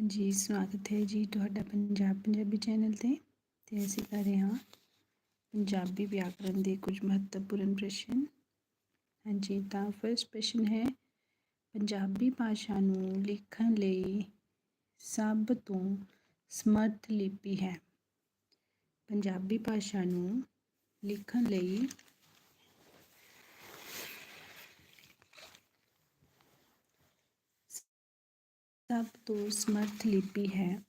ਹਾਂਜੀ ਸਵਾਗਤ ਹੈ ਜੀ ਤੁਹਾਡਾ ਪੰਜਾਬ ਪੰਜਾਬੀ ਚੈਨਲ ਤੇ ਤੇ ਅਸੀਂ ਕਰ ਰਹੇ ਹਾਂ ਪੰਜਾਬੀ ਵਿਆਕਰਣ ਦੇ ਕੁਝ ਮਹੱਤਵਪੂਰਨ ਪ੍ਰਸ਼ਨ। ਹਾਂਜੀ, ਤਾਂ ਫਰਸਟ ਪ੍ਰਸ਼ਨ ਹੈ, ਪੰਜਾਬੀ ਭਾਸ਼ਾ ਨੂੰ ਲਿਖਣ ਲਈ ਸਭ ਤੋਂ ਸਮਰਥ ਲਿਪੀ ਹੈ। ਪੰਜਾਬੀ ਭਾਸ਼ਾ ਨੂੰ ਲਿਖਣ ਲਈ ਸਭ ਤੋਂ ਸਮਰਥ ਲਿਪੀ ਹੈ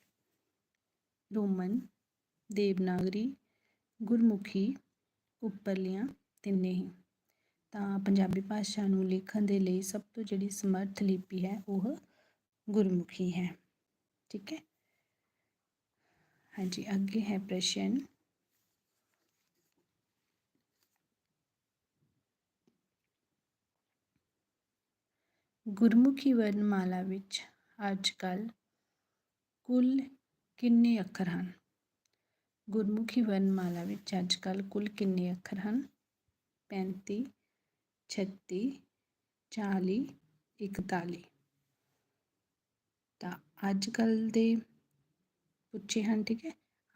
ਰੋਮਨ, ਦੇਵਨਾਗਰੀ, ਗੁਰਮੁਖੀ, ਉੱਪਰਲੀਆਂ ਤਿੰਨੇ ਹੀ ਤਾਂ ਪੰਜਾਬੀ ਭਾਸ਼ਾ ਨੂੰ ਲਿਖਣ ਦੇ ਲਈ ਸਭ ਤੋਂ ਜਿਹੜੀ ਸਮਰਥ ਲਿਪੀ ਹੈ ਉਹ ਗੁਰਮੁਖੀ ਹੈ। ਠੀਕ ਹੈ? ਹਾਂਜੀ, ਅੱਗੇ ਹੈ ਪ੍ਰਸ਼ਨ। ਗੁਰਮੁਖੀ ਵਰਣਮਾਲਾ ਵਿੱਚ ਅੱਜ ਕੱਲ੍ਹ ਕੁੱਲ ਕਿੰਨੇ ਅੱਖਰ ਹਨ? ਗੁਰਮੁਖੀ ਵਰਣਮਾਲਾ ਵਿੱਚ ਅੱਜ ਕੱਲ੍ਹ ਕੁੱਲ ਕਿੰਨੇ ਅੱਖਰ ਹਨ? 35 36 40 41 ਤਾਂ ਅੱਜ ਕੱਲ੍ਹ ਦੇ ਪੁੱਛੇ ਹਨ, ਠੀਕ ਹੈ?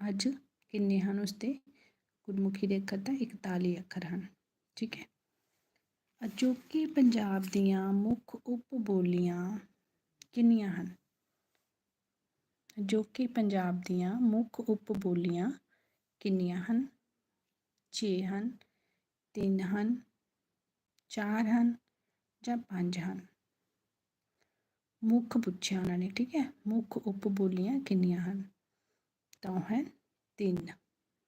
ਅੱਜ ਕਿੰਨੇ ਹਨ ਉਸ ਤੇ ਗੁਰਮੁਖੀ ਦੇ ਅੱਖਰ ਤਾਂ 41 ਅੱਖਰ ਹਨ, ਠੀਕ ਹੈ? ਅਜੋਕੀ ਪੰਜਾਬ ਦੀਆਂ ਮੁੱਖ ਉਪ ਬੋਲੀਆਂ ਕਿੰਨੀਆਂ ਹਨ? ਜੋ ਕਿ ਪੰਜਾਬ ਦੀਆਂ ਮੁੱਖ ਉਪ ਬੋਲੀਆਂ ਕਿੰਨੀਆਂ ਹਨ? 6 ਹਨ 3 ਹਨ 4 ਹਨ ਜਾਂ 5 ਹਨ? ਮੁੱਖ ਪੁੱਛਿਆ ਉਹਨਾਂ ਨੇ, ਠੀਕ ਹੈ? ਮੁੱਖ ਉਪ ਬੋਲੀਆਂ ਕਿੰਨੀਆਂ ਹਨ? ਤਾਂ ਹੈ 3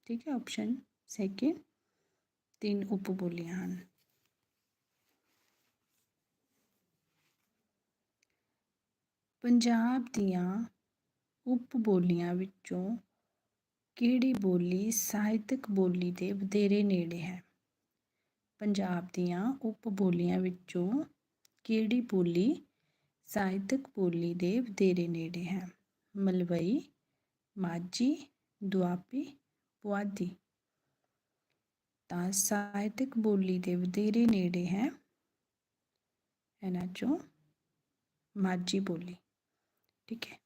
ਠੀਕ ਹੈ? ਆਪਸ਼ਨ ਸੈਕਿੰਡ ਤਿੰਨ ਉਪ ਬੋਲੀਆਂ ਹਨ। ਪੰਜਾਬ ਦੀਆਂ ਉਪ ਬੋਲੀਆਂ ਵਿੱਚੋਂ ਕਿਹੜੀ ਬੋਲੀ ਸਾਹਿਤਕ ਬੋਲੀ ਦੇ ਵਧੇਰੇ ਨੇੜੇ ਹੈ? ਪੰਜਾਬ ਦੀਆਂ ਉਪ ਬੋਲੀਆਂ ਵਿੱਚੋਂ ਕਿਹੜੀ ਬੋਲੀ ਸਾਹਿਤਕ ਬੋਲੀ ਦੇ ਵਧੇਰੇ ਨੇੜੇ ਹੈ? ਮਲਵਈ, ਮਾਝੀ, ਦੁਆਬੀ, ਪੁਆਧੀ। ਤਾਂ ਸਾਹਿਤਕ ਬੋਲੀ ਦੇ ਵਧੇਰੇ ਨੇੜੇ ਹੈ। ਇਹਨਾਂ ਚੋਂ ਮਾਝੀ ਬੋਲੀ। ਠੀਕ ਹੈ।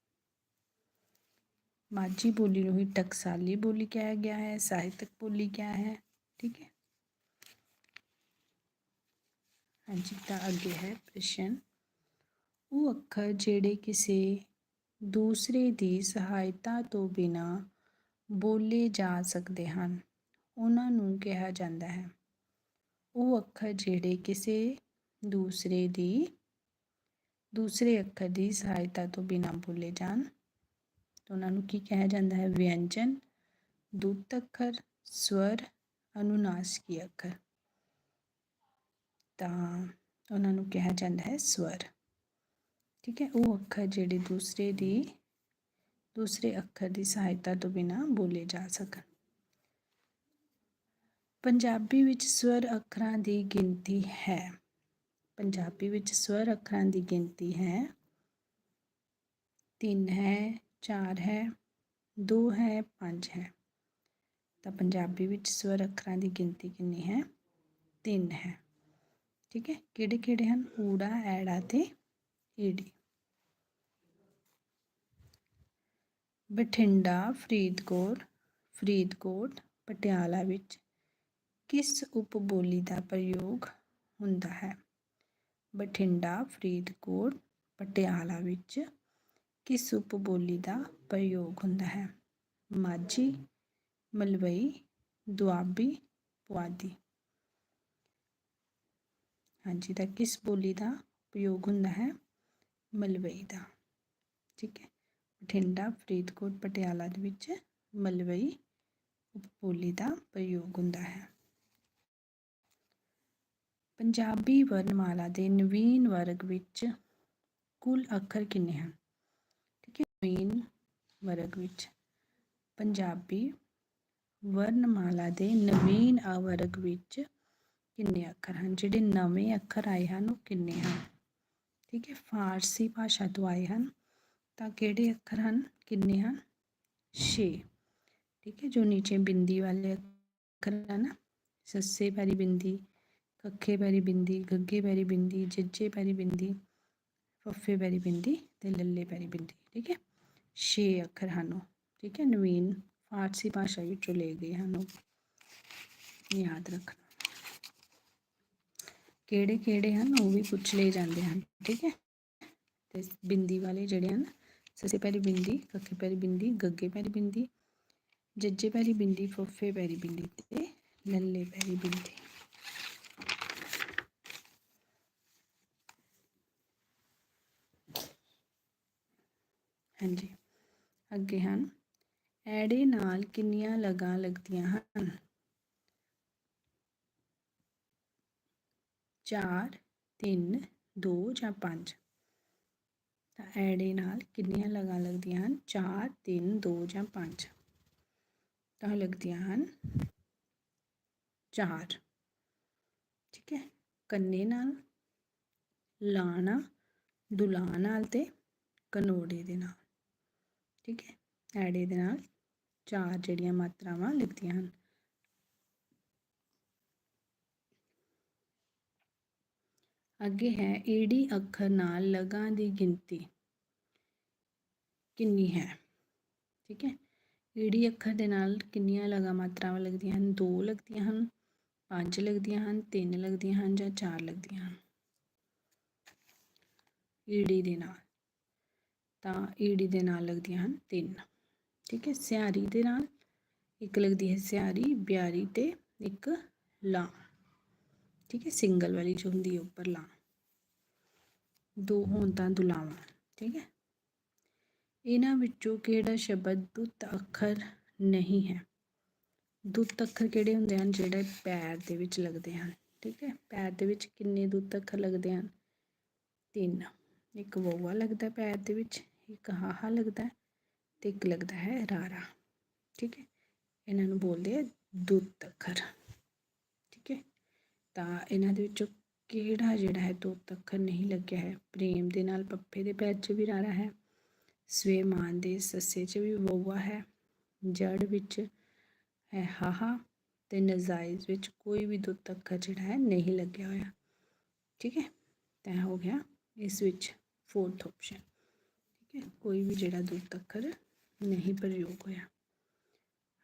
ਮਾਝੀ ਬੋਲੀ ਨੂੰ ਹੀ ਟਕਸਾਲੀ ਬੋਲੀ ਕਿਹਾ ਗਿਆ ਹੈ, ਸਾਹਿਤਕ ਬੋਲੀ ਕਿਹਾ ਹੈ, ਠੀਕ ਹੈ। ਹਾਂਜੀ, ਤਾਂ ਅੱਗੇ ਹੈ ਪ੍ਰਸ਼ਨ। ਉਹ ਅੱਖਰ ਜਿਹੜੇ ਕਿਸੇ ਦੂਸਰੇ ਦੀ ਸਹਾਇਤਾ ਤੋਂ ਬਿਨਾ ਬੋਲੇ ਜਾ ਸਕਦੇ ਹਨ, ਉਹਨਾਂ ਨੂੰ ਕਿਹਾ ਜਾਂਦਾ ਹੈ। ਉਹ ਅੱਖਰ ਜਿਹੜੇ ਕਿਸੇ ਦੂਸਰੇ ਦੀ ਦੂਸਰੇ ਅੱਖਰ ਦੀ ਸਹਾਇਤਾ ਤੋਂ ਬਿਨਾਂ ਬੋਲੇ ਜਾਣ। ਤਾਂ ਉਹਨਾਂ ਨੂੰ ਕੀ ਕਿਹਾ ਜਾਂਦਾ ਹੈ? ਵਿਅੰਜਨ, ਦੂਤ ਅੱਖਰ, ਸਵਰ, ਅਨੁਨਾਸਿਕੀ ਅੱਖਰ। ਤਾਂ ਉਹਨਾਂ ਨੂੰ ਕਿਹਾ ਜਾਂਦਾ ਹੈ ਸਵਰ। ਠੀਕ ਹੈ? ਉਹ ਅੱਖਰ ਜਿਹੜੇ ਦੂਸਰੇ ਦੀ, ਦੂਸਰੇ ਅੱਖਰ ਦੀ ਸਹਾਇਤਾ ਤੋਂ ਬਿਨਾਂ ਬੋਲੇ ਜਾ ਸਕਣ। ਪੰਜਾਬੀ ਵਿੱਚ ਸਵਰ ਅੱਖਰਾਂ ਦੀ ਗਿਣਤੀ ਹੈ। ਪੰਜਾਬੀ ਵਿੱਚ ਸਵਰ ਅੱਖਰਾਂ ਦੀ ਗਿਣਤੀ ਹੈ। 3 ਹੈ 4 ਹੈ 2 ਹੈ 5 ਹੈ। ਤਾਂ ਪੰਜਾਬੀ ਵਿੱਚ ਸਵਰ ਅੱਖਰਾਂ ਦੀ ਗਿਣਤੀ ਕਿੰਨੀ ਹੈ? 3 ਹੈ। ਠੀਕ ਹੈ? ਕਿਹੜੇ ਕਿਹੜੇ ਹਨ? ਊੜਾ, ਐੜਾ ਤੇ ਈੜੀ। ਬਠਿੰਡਾ, ਫਰੀਦਕੋਟ ਫਰੀਦਕੋਟ, ਪਟਿਆਲਾ ਵਿੱਚ ਕਿਸ ਉਪਬੋਲੀ ਦਾ ਪ੍ਰਯੋਗ ਹੁੰਦਾ ਹੈ? ਬਠਿੰਡਾ, ਫਰੀਦਕੋਟ, ਪਟਿਆਲਾ ਵਿੱਚ ਕਿਸ ਉਪ ਬੋਲੀ ਦਾ ਪ੍ਰਯੋਗ ਹੁੰਦਾ ਹੈ? ਮਾਝੀ, ਮਲਵਈ, ਦੁਆਬੀ, ਪੁਆਧੀ। ਹਾਂਜੀ, ਤਾਂ ਕਿਸ ਬੋਲੀ ਦਾ ਪ੍ਰਯੋਗ ਹੁੰਦਾ ਹੈ? ਮਲਵਈ ਦਾ। ਠੀਕ ਹੈ। ਬਠਿੰਡਾ, ਫਰੀਦਕੋਟ, ਪਟਿਆਲਾ ਦੇ ਵਿੱਚ ਮਲਵਈ ਉਪਬੋਲੀ ਦਾ ਪ੍ਰਯੋਗ ਹੁੰਦਾ ਹੈ। ਪੰਜਾਬੀ ਵਰਣਮਾਲਾ ਦੇ ਨਵੀਨ ਵਰਗ ਵਿੱਚ ਕੁੱਲ ਅੱਖਰ ਕਿੰਨੇ ਹਨ? ਠੀਕ ਹੈ, ਨਵੀਨ ਵਰਗ ਵਿੱਚ ਪੰਜਾਬੀ ਵਰਣਮਾਲਾ ਦੇ ਨਵੀਨ ਵਰਗ ਵਿੱਚ ਕਿੰਨੇ ਅੱਖਰ ਹਨ? ਜਿਹੜੇ ਨਵੇਂ ਅੱਖਰ ਆਏ ਹਨ, ਉਹ ਕਿੰਨੇ ਹਨ? ਠੀਕ ਹੈ, ਫਾਰਸੀ ਭਾਸ਼ਾ ਤੋਂ ਆਏ ਹਨ, ਤਾਂ ਕਿਹੜੇ ਅੱਖਰ ਹਨ? ਕਿੰਨੇ ਹਨ? 6 ਠੀਕ ਹੈ, ਜੋ ਨੀਚੇ ਬਿੰਦੀ ਵਾਲੇ ਅੱਖਰ ਹਨ, ਸੱਸੇ ਪੈਰੀ ਬਿੰਦੀ ਕੱਖੇ ਪੈਰੀ ਬਿੰਦੀ, ਗੱਗੇ ਪੈਰੀ ਬਿੰਦੀ, ਜੱਜੇ ਪੈਰੀ ਬਿੰਦੀ, ਫੱਫੇ ਪੈਰੀ ਬਿੰਦੀ ਤੇ ਲੱਲੇ ਪੈਰੀ ਬਿੰਦੀ, ਠੀਕ ਹੈ? ਛੇ ਅੱਖਰ ਹਨ ਠੀਕ ਹੈ? ਨਵੀਨ ਫਾਰਸੀ ਭਾਸ਼ਾ ਵਿੱਚੋਂ ਲਏ ਗਏ ਹਨ ਯਾਦ ਰੱਖਣਾ। ਕਿਹੜੇ ਕਿਹੜੇ ਹਨ? ਉਹ ਵੀ ਪੁੱਛ ਲਏ ਜਾਂਦੇ ਹਨ, ਠੀਕ ਹੈ? ਤੇ ਬਿੰਦੀ ਵਾਲੇ ਜਿਹੜੇ ਹਨ, ਸੱਸੇ ਪੈਰੀ ਬਿੰਦੀ, ਕੱਖੇ ਪੈਰੀ ਬਿੰਦੀ, ਗੱਗੇ ਪੈਰੀ ਬਿੰਦੀ, ਜੱਜੇ ਪੈਰੀ ਬਿੰਦੀ, ਫੱਫੇ ਪੈਰੀ ਬਿੰਦੀ ਤੇ ਲੱਲੇ ਪੈਰੀ ਬਿੰਦੀ। ਹਾਂਜੀ। ਅੱਗੇ ਹਨ। ਐੜੇ ਨਾਲ ਕਿੰਨੀਆਂ ਲਗਾਂ ਲੱਗਦੀਆਂ ਹਨ? ਚਾਰ, ਤਿੰਨ, ਦੋ ਜਾਂ ਪੰਜ? ਤਾਂ ਐੜੇ ਨਾਲ ਕਿੰਨੀਆਂ ਲਗਾਂ ਲੱਗਦੀਆਂ ਹਨ? ਚਾਰ, ਤਿੰਨ, ਦੋ ਜਾਂ ਪੰਜ? ਤਾਂ ਲੱਗਦੀਆਂ ਹਨ ਚਾਰ। ਠੀਕ ਹੈ। ਕੰਨੇ ਨਾਲ, ਲਾਣਾ ਦੁਲਾ ਨਾਲ ਤੇ ਕਨੋੜੇ ਦੇ ਨਾਲ। ਠੀਕ ਹੈ? ਐੜੇ ਦੇ ਨਾਲ ਚਾਰ ਜਿਹੜੀਆਂ ਮਾਤਰਾਵਾਂ ਲਿਖਦੀਆਂ ਹਨ। ਅੱਗੇ ਹੈ ਏੜੀ ਅੱਖਰ ਨਾਲ ਲਗਾਂ ਦੀ ਗਿਣਤੀ। ਕਿੰਨੀ ਹੈ? ਠੀਕ ਹੈ? ਏੜੀ ਅੱਖਰ ਦੇ ਨਾਲ ਕਿੰਨੀਆਂ ਲਗਾਂ ਮਾਤਰਾਵਾਂ ਲੱਗਦੀਆਂ ਹਨ? ਦੋ ਲੱਗਦੀਆਂ ਹਨ, ਪੰਜ ਲੱਗਦੀਆਂ ਹਨ, ਤਿੰਨ ਲੱਗਦੀਆਂ ਹਨ ਜਾਂ ਚਾਰ ਲੱਗਦੀਆਂ ਹਨ? ਈੜੀ ਦੇ ਨਾਲ। ਤਾਂ ਈੜੀ ਦੇ ਨਾਲ ਲੱਗਦੀਆਂ ਹਨ ਤਿੰਨ। ਠੀਕ ਹੈ, ਸਿਆਰੀ ਦੇ ਨਾਲ ਇੱਕ ਲੱਗਦੀ ਹੈ ਸਿਆਰੀ, ਬਿਆਰੀ ਤੇ ਇੱਕ ਲਾਂ ਠੀਕ ਹੈ, ਸਿੰਗਲ ਵਾਲੀ ਜੋ ਹੁੰਦੀ ਹੈ ਉੱਪਰ ਲਾਂ ਦੋ ਹੋਣ ਤਾਂ ਦੁਲਾਵਾਂ ਠੀਕ ਹੈ, ਇਹਨਾਂ ਵਿੱਚੋਂ ਕਿਹੜਾ ਸ਼ਬਦ ਦੁੱਤ ਅੱਖਰ ਨਹੀਂ ਹੈ? ਦੁੱਤ ਅੱਖਰ ਕਿਹੜੇ ਹੁੰਦੇ ਹਨ? ਜਿਹੜੇ ਪੈਰ ਦੇ ਵਿੱਚ ਲੱਗਦੇ ਹਨ। ਠੀਕ ਹੈ, ਪੈਰ ਦੇ ਵਿੱਚ ਕਿੰਨੇ ਦੁੱਤ ਅੱਖਰ ਲੱਗਦੇ ਹਨ? ਤਿੰਨ। ਇੱਕ ਵੋਵਾ ਲੱਗਦਾ ਪੈਰ ਦੇ ਵਿੱਚ ਇੱਕ ਹਾਹਾ ਲੱਗਦਾ ਤੇ ਇੱਕ ਲੱਗਦਾ ਹੈ ਰਾਰਾ। ਠੀਕ ਹੈ? ਇਹਨਾਂ ਨੂੰ ਬੋਲਦੇ ਆ ਦੁੱਧ ਅੱਖਰ ਠੀਕ ਹੈ? ਤਾਂ ਇਹਨਾਂ ਦੇ ਵਿੱਚੋਂ ਕਿਹੜਾ ਜਿਹੜਾ ਹੈ ਦੁੱਧ ਅੱਖਰ ਨਹੀਂ ਲੱਗਿਆ ਹੈ? ਪ੍ਰੇਮ ਦੇ ਨਾਲ ਪੱਪੇ ਦੇ ਪੈਰ 'ਚ ਵੀ ਰਾਰਾ ਹੈ। ਸਵੇਮਾਨ ਦੇ ਸੱਸੇ 'ਚ ਵੀ ਵੋਵਾ ਹੈ। ਜੜ ਵਿੱਚ ਹੈ ਹਾਹਾ ਤੇ ਨਜ਼ਾਇਜ਼ ਵਿੱਚ ਕੋਈ ਵੀ ਦੁੱਧ ਅੱਖਰ ਜਿਹੜਾ ਹੈ ਨਹੀਂ ਲੱਗਿਆ ਹੋਇਆ। ਠੀਕ ਹੈ? ਤਾਂ ਹੋ ਗਿਆ ਇਸ ਵਿੱਚ ਫੋਰਥ ਆਪਸ਼ਨ ਠੀਕ ਹੈ ਕੋਈ ਵੀ ਜਿਹੜਾ ਦੁੱਤ ਅੱਖਰ ਨਹੀਂ ਪ੍ਰਯੋਗ ਹੋਇਆ।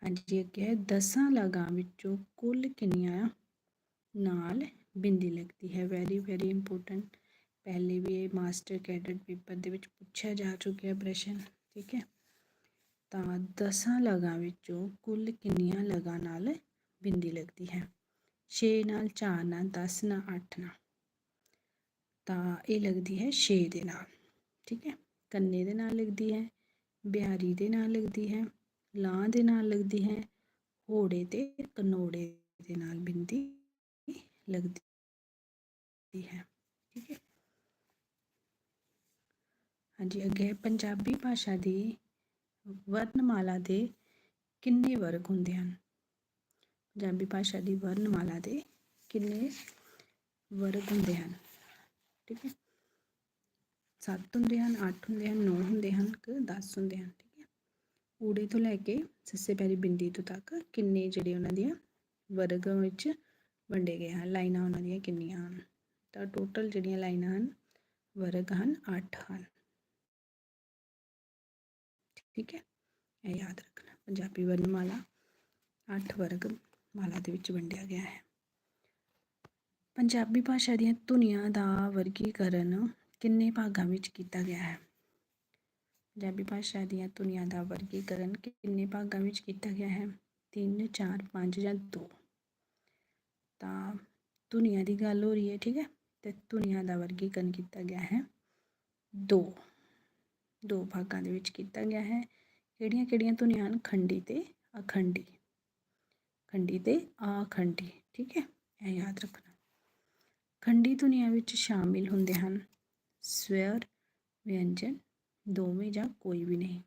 ਹਾਂਜੀ, ਅੱਗੇ ਹੈ। ਦਸਾਂ ਲਗਾਂ ਵਿੱਚੋਂ ਕੁੱਲ ਕਿੰਨੀਆਂ ਨਾਲ ਬਿੰਦੀ ਲੱਗਦੀ ਹੈ? ਵੈਰੀ ਵੈਰੀ ਇੰਪੋਰਟੈਂਟ ਪਹਿਲੇ ਵੀ ਇਹ ਮਾਸਟਰ ਕੈਡਟ ਪੇਪਰ ਦੇ ਵਿੱਚ ਪੁੱਛਿਆ ਜਾ ਚੁੱਕਿਆ ਪ੍ਰਸ਼ਨ, ਠੀਕ ਹੈ? ਤਾਂ ਦਸਾਂ ਲਗਾਂ ਵਿੱਚੋਂ ਕੁੱਲ ਕਿੰਨੀਆਂ ਲਗਾਂ ਨਾਲ ਬਿੰਦੀ ਲੱਗਦੀ ਹੈ? 6 ਨਾਲ 4 ਨਾਲ 10 ਨਾਲ 8 ਨਾਲ। ਤਾਂ ਇਹ ਲੱਗਦੀ ਹੈ 6 ਦੇ ਨਾਲ, ਠੀਕ ਹੈ? ਕੰਨੇ ਦੇ ਨਾਲ ਲੱਗਦੀ ਹੈ, ਬਿਹਾਰੀ ਦੇ ਨਾਲ ਲੱਗਦੀ ਹੈ ਲਾਂ ਦੇ ਨਾਲ ਲੱਗਦੀ ਹੈ ਹੋੜੇ ਤੇ ਕਨੋੜੇ ਦੇ ਨਾਲ ਬਿੰਦੀ ਲੱਗਦੀ ਹੈ। ਠੀਕ ਹੈ। ਹਾਂਜੀ, ਅੱਗੇ ਪੰਜਾਬੀ ਭਾਸ਼ਾ ਦੀ ਵਰਣਮਾਲਾ ਦੇ ਕਿੰਨੇ ਵਰਗ ਹੁੰਦੇ ਹਨ? ਪੰਜਾਬੀ ਭਾਸ਼ਾ ਦੀ ਵਰਣਮਾਲਾ ਦੇ ਕਿੰਨੇ ਵਰਗ ਹੁੰਦੇ ਹਨ? ਠੀਕ ਹੈ। 7 ਹੁੰਦੇ ਹਨ 8 ਹੁੰਦੇ ਹਨ 9 ਹੁੰਦੇ ਹਨ ਕਿ 10 ਹੁੰਦੇ ਹਨ, ਠੀਕ ਹੈ। ਊੜੇ ਤੋਂ ਲੈ ਕੇ ਸੱਸੇ ਪੈਰੀ ਬਿੰਦੀ ਤੋਂ ਤੱਕ ਕਿੰਨੇ ਜਿਹੜੇ ਉਹਨਾਂ ਦੀਆਂ ਵਰਗਾਂ ਵਿੱਚ ਵੰਡੇ ਗਏ ਹਨ, ਲਾਈਨਾਂ ਉਹਨਾਂ ਦੀਆਂ ਕਿੰਨੀਆਂ ਹਨ? ਤਾਂ ਟੋਟਲ ਜਿਹੜੀਆਂ ਲਾਈਨਾਂ ਹਨ, ਵਰਗ ਹਨ 8 ਹਨ। ਠੀਕ ਹੈ, ਇਹ ਯਾਦ ਰੱਖਣਾ, ਪੰਜਾਬੀ ਵਰਣਮਾਲਾ 8 ਵਰਗ ਮਾਲਾ ਦੇ ਵਿੱਚ ਵੰਡਿਆ ਗਿਆ ਹੈ। ਪੰਜਾਬੀ ਭਾਸ਼ਾ ਦੀਆਂ ਧੁਨੀਆਂ ਦਾ ਵਰਗੀਕਰਨ ਕਿੰਨੇ ਭਾਗਾਂ ਵਿੱਚ ਕੀਤਾ ਗਿਆ ਹੈ? ਪੰਜਾਬੀ ਭਾਸ਼ਾ ਦੀਆਂ ਧੁਨੀਆਂ ਦਾ ਵਰਗੀਕਰਨ ਕਿੰਨੇ ਭਾਗਾਂ ਵਿੱਚ ਕੀਤਾ ਗਿਆ ਹੈ? 3 4 5 ਜਾਂ 2 ਤਾਂ ਧੁਨੀਆਂ ਦੀ ਗੱਲ ਹੋ ਰਹੀ ਹੈ, ਠੀਕ ਹੈ? ਤੇ ਧੁਨੀਆਂ ਦਾ ਵਰਗੀਕਰਨ ਕੀਤਾ ਗਿਆ ਹੈ 2 ਦੋ ਭਾਗਾਂ ਦੇ ਵਿੱਚ ਕੀਤਾ ਗਿਆ ਹੈ। ਕਿਹੜੀਆਂ ਕਿਹੜੀਆਂ ਧੁਨੀਆਂ ਹਨ? ਖੰਡੀ ਤੇ ਅਖੰਡੀ। ਖੰਡੀ ਤੇ ਆਖੰਡੀ, ਠੀਕ ਹੈ? ਇਹ ਯਾਦ ਰੱਖਣਾ। ਖੰਡੀ ਧੁਨੀਆਂ ਵਿੱਚ ਸ਼ਾਮਿਲ ਹੁੰਦੇ ਹਨ। ਸਵਰ, ਵਿਅੰਜਨ ਦੋਵੇਂ ਜਾਂ ਕੋਈ ਵੀ ਨਹੀਂ।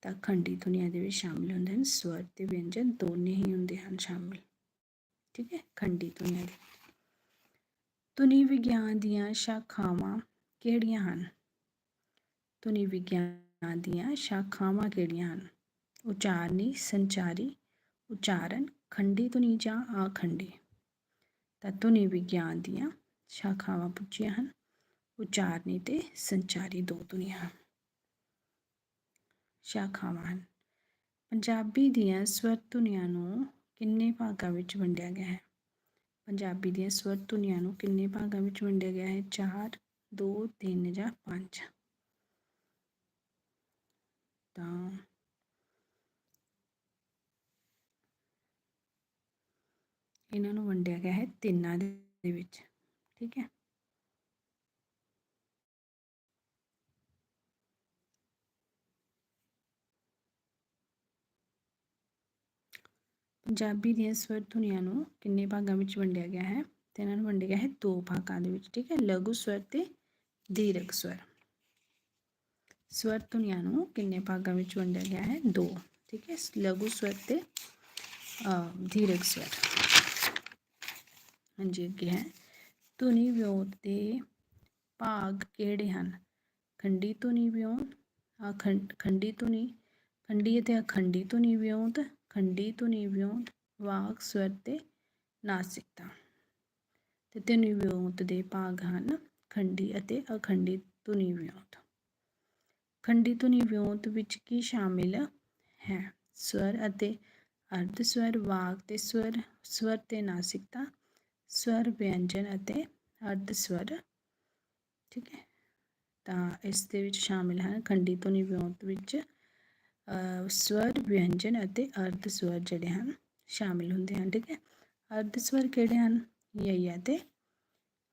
ਤਾਂ ਖੰਡੀ ਧੁਨੀਆਂ ਦੇ ਵਿੱਚ ਸ਼ਾਮਿਲ ਹੁੰਦੇ ਹਨ। ਸਵਰ ਤੇ ਵਿਅੰਜਨ ਦੋਨੇ ਹੀ ਹੁੰਦੇ ਹਨ ਸ਼ਾਮਿਲ। ਠੀਕ ਹੈ, ਖੰਡੀ ਧੁਨੀਆਂ ਦੇ ਧੁਨੀ ਵਿਗਿਆਨ ਦੀਆਂ ਸ਼ਾਖਾਵਾਂ ਕਿਹੜੀਆਂ ਹਨ? ਧੁਨੀ ਵਿਗਿਆਨ ਦੀਆਂ ਸ਼ਾਖਾਵਾਂ ਕਿਹੜੀਆਂ ਹਨ? ਉਚਾਰਨੀ, ਸੰਚਾਰੀ, ਉਚਾਰਨ, ਖੰਡੀ ਧੁਨੀ ਜਾਂ ਆਖੰਡੀ। ਤਾਂ ਧੁਨੀ ਵਿਗਿਆਨ ਦੀਆਂ ਸ਼ਾਖਾਵਾਂ ਪੁੱਛੀਆਂ ਹਨ। ਉਚਾਰਨੀ ਤੇ ਸੰਚਾਰੀ ਦੋ ਧੁਨੀਆਂ। ਸ਼ਾਖਾਵਾਂ ਪੰਜਾਬੀ ਦੀਆਂ ਸਵਰ ਧੁਨੀਆਂ ਨੂੰ ਕਿੰਨੇ ਭਾਗਾਂ ਵਿੱਚ ਵੰਡਿਆ ਗਿਆ ਹੈ? ਪੰਜਾਬੀ ਦੀਆਂ ਸਵਰ ਧੁਨੀਆਂ ਨੂੰ ਕਿੰਨੇ ਭਾਗਾਂ ਵਿੱਚ ਵੰਡਿਆ ਗਿਆ ਹੈ? 4 2 3 ਜਾਂ 5 ਤਾਂ ਇਹਨਾਂ ਨੂੰ ਵੰਡਿਆ ਗਿਆ ਹੈ ਤਿੰਨਾਂ ਦੇ ਵਿੱਚ, ਠੀਕ ਹੈ? ਪੰਜਾਬੀ ਦੀਆਂ ਸਵਰ ਧੁਨੀਆਂ ਨੂੰ ਕਿੰਨੇ ਭਾਗਾਂ ਵਿੱਚ ਵੰਡਿਆ ਗਿਆ ਹੈ? ਤੇ ਇਹਨਾਂ ਨੂੰ ਵੰਡਿਆ ਗਿਆ ਹੈ ਦੋ ਭਾਗਾਂ ਦੇ ਵਿੱਚ, ਠੀਕ ਹੈ? ਲਘੂ ਸਵਰ ਤੇ ਦੀਰਘ ਸਵਰ। ਸਵਰ ਧੁਨੀਆਂ ਨੂੰ ਕਿੰਨੇ ਭਾਗਾਂ ਵਿੱਚ ਵੰਡਿਆ ਗਿਆ ਹੈ? ਦੋ, ਠੀਕ ਹੈ? ਲਘੂ ਸਵਰ ਤੇ ਦੀਰਘ ਸਵਰ। ਹਾਂਜੀ, ਅੱਗੇ ਹੈ। ਧੁਨੀ ਵਿਉਂਤ ਦੇ ਭਾਗ ਕਿਹੜੇ ਹਨ? ਖੰਡੀ ਧੁਨੀ ਵਿਉਂਤ ਅਖੰਡ, ਖੰਡੀ ਧੁਨੀ, ਖੰਡੀ ਅਤੇ ਅਖੰਡੀ ਧੁਨੀ ਵਿਉਂਤ ਖੰਡੀ ਧੁਨੀ ਵਿਉਂਤ ਵਾਕ ਸਵਰ ਤੇ ਨਾਸਿਕਤਾ। ਤੇ ਧੁਨੀ ਵਿਉਂਤ ਦੇ ਭਾਗ ਹਨ ਖੰਡੀ ਅਤੇ ਅਖੰਡੀ ਧੁਨੀ ਵਿਉਂਤ। ਖੰਡੀ ਧੁਨੀ ਵਿਉਂਤ ਵਿੱਚ ਕੀ ਸ਼ਾਮਿਲ ਹੈ? ਸਵਰ ਅਤੇ ਅਰਧ ਸਵਰ, ਵਾਕ ਤੇ ਸਵਰ ਸਵਰ ਤੇ ਨਾਸਿਕਤਾ, ਸਵਰ ਵਿਅੰਜਨ ਅਤੇ ਅਰਧ ਸਵਰ। ਠੀਕ ਹੈ। ਤਾਂ ਇਸ ਦੇ ਵਿੱਚ ਸ਼ਾਮਿਲ ਹਨ ਖੰਡੀ ਧੁਨੀ ਵਿਉਂਤ ਵਿੱਚ ਸਵਰ ਵਿਅੰਜਨ ਅਤੇ ਅਰਧ ਸਵਰ ਜਿਹੜੇ ਹਨ ਸ਼ਾਮਿਲ ਹੁੰਦੇ ਹਨ, ਠੀਕ ਹੈ? ਅਰਧ ਸਵਰ ਕਿਹੜੇ ਹਨ? ਯਈਆ ਤੇ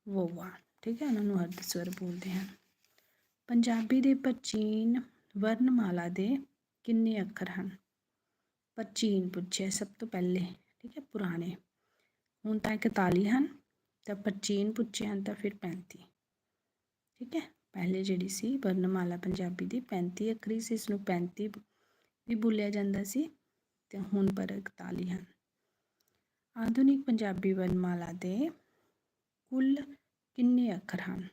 ਵੋਵਾ, ਠੀਕ ਹੈ? ਉਹਨਾਂ ਨੂੰ ਅਰਧ ਸਵਰ ਬੋਲਦੇ ਹਨ। ਪੰਜਾਬੀ ਦੇ ਪ੍ਰਾਚੀਨ ਵਰਣਮਾਲਾ ਦੇ ਕਿੰਨੇ ਅੱਖਰ ਹਨ? ਪ੍ਰਾਚੀਨ ਪੁੱਛਿਆ ਸਭ ਤੋਂ ਪਹਿਲੇ, ਠੀਕ ਹੈ? ਪੁਰਾਣੇ। ਹੁਣ ਤਾਂ 41 ਹਨ, ਤਾਂ ਪ੍ਰਾਚੀਨ ਪੁੱਛੇ ਹਨ ਤਾਂ ਫਿਰ 35 ਠੀਕ ਹੈ? ਪਹਿਲੇ ਜਿਹੜੀ ਸੀ ਵਰਣਮਾਲਾ ਪੰਜਾਬੀ ਦੀ 35 ਅੱਖਰੀ ਸੀ, ਇਸ ਨੂੰ 35 ਵੀ ਬੋਲਿਆ ਜਾਂਦਾ ਸੀ ਤੇ ਹੁਣ ਪਰ 41 ਹਨ। ਆਧੁਨਿਕ ਪੰਜਾਬੀ ਵਰਣਮਾਲਾ ਦੇ ਕੁੱਲ ਕਿੰਨੇ ਅੱਖਰ ਹਨ?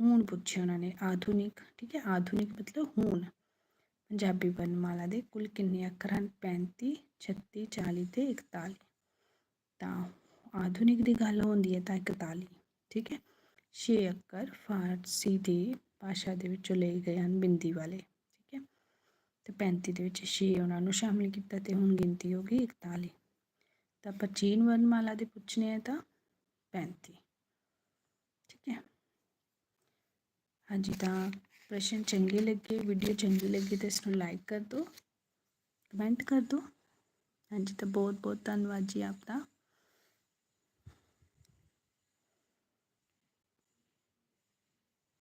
ਹੁਣ ਪੁੱਛਿਆ ਉਹਨਾਂ ਨੇ, ਆਧੁਨਿਕ, ਠੀਕ ਹੈ, ਆਧੁਨਿਕ ਮਤਲਬ ਹੁਣ। ਪੰਜਾਬੀ ਵਰਣਮਾਲਾ ਦੇ ਕੁੱਲ ਕਿੰਨੇ ਅੱਖਰ ਹਨ? 35 36 40 ਤੇ 41 ਤਾਂ ਆਧੁਨਿਕ ਦੀ ਗੱਲ ਹੁੰਦੀ ਹੈ ਤਾਂ 41 ਠੀਕ ਹੈ। 6 ਅੱਖਰ ਫਾਰਸੀ ਦੀ ਭਾਸ਼ਾ ਦੇ ਵਿੱਚੋਂ ਲਏ ਗਏ ਹਨ ਬਿੰਦੀ ਵਾਲੇ। ਤੇ 35 ਦੇ ਵਿੱਚ 6 ਉਹਨਾਂ ਨੂੰ ਸ਼ਾਮਿਲ ਕੀਤਾ ਤੇ ਹੁਣ ਗਿਣਤੀ ਹੋ ਗਈ 41 ਤਾਂ ਪ੍ਰਾਚੀਨ ਵਰਣਮਾਲਾ ਦੇ ਪੁੱਛਣੇ ਆ ਤਾਂ 35 ਠੀਕ ਹੈ? ਹਾਂਜੀ, ਤਾਂ ਪ੍ਰਸ਼ਨ ਚੰਗੇ ਲੱਗੇ ਵੀਡੀਓ ਚੰਗੀ ਲੱਗੀ ਤਾਂ ਇਸ ਨੂੰ ਲਾਈਕ ਕਰ ਦਿਓ ਕਮੈਂਟ ਕਰ ਦਿਓ। ਹਾਂਜੀ, ਤਾਂ ਬਹੁਤ ਬਹੁਤ ਧੰਨਵਾਦ ਜੀ ਆਪ ਦਾ